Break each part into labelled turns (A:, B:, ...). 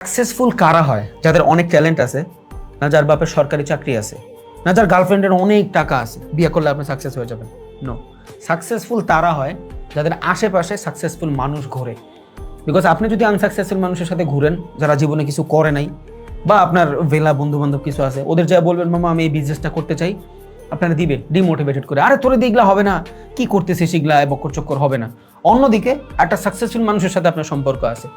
A: Successful কারা হয়? যাদের অনেক ট্যালেন্ট আছে না যার বাপের সরকারি চাকরি আছে না যার গার্লফ্রেন্ডের অনেক টাকা আছে, বিয়ে করলে আপনি সাকসেস হয়ে যাবেন। নো সাকসেসফুল তারা হয় যাদের আশেপাশে সাকসেসফুল মানুষ ঘোরে। বিকজ আপনি যদি আনসাকসেসফুল মানুষের সাথে ঘুরেন, যারা জীবনে কিছু করে নাই, বা আপনার ভেলা বন্ধু বান্ধব কিছু আছে, ওদের যা বলবেন, মামা, আমি এই বিজনেসটা করতে চাই, আপনারা দিবে ডিমোটিভেটেড করে, আরে, তোরে দিগলা হবে না, কি করতেছে শিগলা বকর চক্কর হবে না। অন্যদিকে একটা সাকসেসফুল মানুষের সাথে আপনার সম্পর্ক আছে।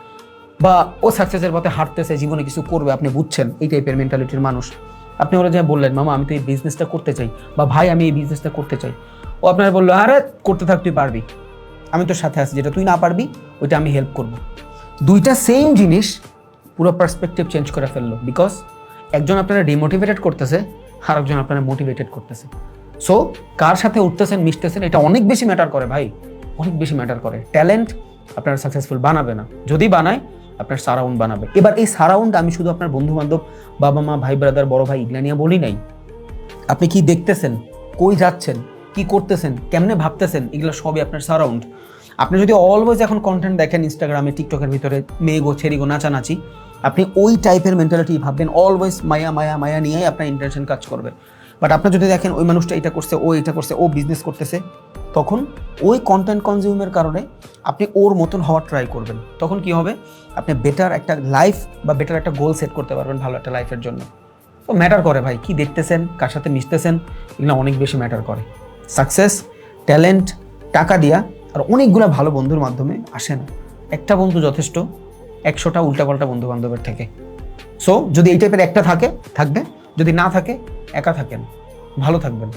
A: বা ও সাকসেসের পথে হাঁটতেছে, জীবনে কিছু করবে, আপনি বুঝছেন? এই টাইপের মেন্টালিটির মানুষ। আপনি ওরা যা বললেন, মামা, আমি তো এই বিজনেসটা করতে চাই বা ভাই, আমি এই বিজনেসটা করতে চাই। ও আপনার বলল, আরে, করতে থাক, তুই পারবি। আমি তোর সাথে আছি, যেটা তুই না পারবি, ওইটা আমি হেল্প করব। দুইটা সেম জিনিস পুরো পার্সপেক্টিভ চেঞ্জ করে ফেলল বিকজ একজন আপনারা ডিমোটিভেটেড করতেছে আর একজন আপনারা মোটিভেটেড করতেছে। সো কার সাথে উঠতেছেন, মিশতেছেন, এটা অনেক বেশি ম্যাটার করে ভাই। অনেক বেশি ম্যাটার করে। ট্যালেন্ট আপনারা সাকসেসফুল বানাবে না। যদি বানায় আপনার সারাউন্ড বানাবে। এবার এই সারাউন্ড আমি শুধু আপনার বন্ধু বান্ধব বাবা মা, ভাই ব্রাদার বড় ভাই, এগুলা নিয়ে বলি নাই। আপনি কি দেখতেছেন? কই যাচ্ছেন? কি করতেছেন? কেমনে ভাবতেছেন? এগুলো সবই আপনার সারাউন্ড আপনি যদি অলওয়েজ এখন কন্টেন্ট দেখেন ইনস্টাগ্রামে টিকটকের ভিতরে মেয়েগো ছেড়িগো নাচানাচি, আপনি ওই টাইপের মেন্টালিটি ভাববেন অলওয়েজ মায়া মায়া মায়া নিয়েই আপনার ইন্টেনশন কাজ করবে। বাট আপনি যদি দেখেন ওই মানুষটা এটা করছে, ও এটা করছে, ও বিজনেস করতেছে তখন ওই কন্টেন্ট কনজিউমের কারণে আপনি ওর মতন হওয়ার ট্রাই করবেন। তখন কি হবে? আপনি বেটার একটা লাইফ বা বেটার একটা গোল সেট করতে পারবেন ভালো একটা লাইফের জন্য। তো ম্যাটার করে ভাই, কি দেখতেছেন, কার সাথে মিশতেছেন, এগুলো অনেক বেশি ম্যাটার করে। সাকসেস ট্যালেন্ট টাকা দিয়া আর অনেকগুলো ভালো বন্ধুর মাধ্যমে আসে না। একটা বন্ধু যথেষ্ট, একশোটা উল্টাপাল্টা বন্ধু বান্ধবের থেকে। সো যদি এই টাইপের একটা থাকে, থাকবে। যদি না থাকে, একা থাকেন। ভালো থাকবেন।